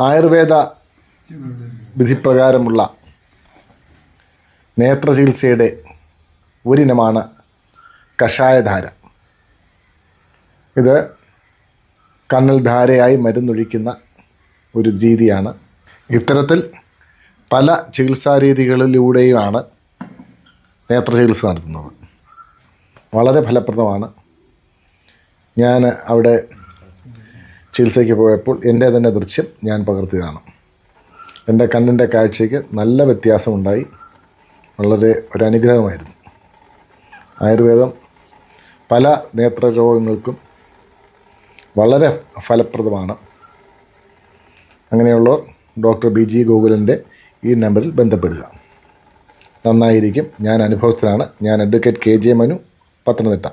ആയുർവേദ വിധിപ്രകാരമുള്ള നേത്രചികിത്സയുടെ ഒരിനമാണ് കഷായധാര. ഇത് കണ്ണിൽ ധാരയായി മരുന്നൊഴിക്കുന്ന ഒരു രീതിയാണ്. ഇത്തരത്തിൽ പല ചികിത്സാ രീതികളിലൂടെയുമാണ് നേത്രചികിത്സ നടത്തുന്നത്. വളരെ ഫലപ്രദമാണ്. ഞാൻ അവിടെ ചികിത്സയ്ക്ക് പോയപ്പോൾ എന്റെ തന്നെ ദൃശ്യം ഞാൻ പകർത്തിയതാണ്. എന്റെ കണ്ണിന്റെ കാഴ്ചയ്ക്ക് നല്ല വ്യത്യാസമുണ്ടായി. വളരെ ഒരു അനുഗ്രഹമായിരുന്നു ആയുർവേദം പല നേത്രരോഗങ്ങൾക്കും വളരെ ഫലപ്രദമാണ്. അങ്ങനെയുള്ളവർ ഡോക്ടർ ബി ജി ഗോകുലന്റെ ഈ നമ്പറിൽ ബന്ധപ്പെടുക. നന്നായിരിക്കും. ഞാൻ അനുഭവസ്ഥനാണ്. ഞാൻ advocate K J Manu Pathanamthitta.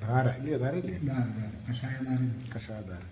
Dhaara ಇಲ್ಲಿ ಧಾರ ಇಲ್ಲಿ ದಾರ ದಾರ ಕಷಾಯ ದಾರ ಕಷಾಯ ದಾರ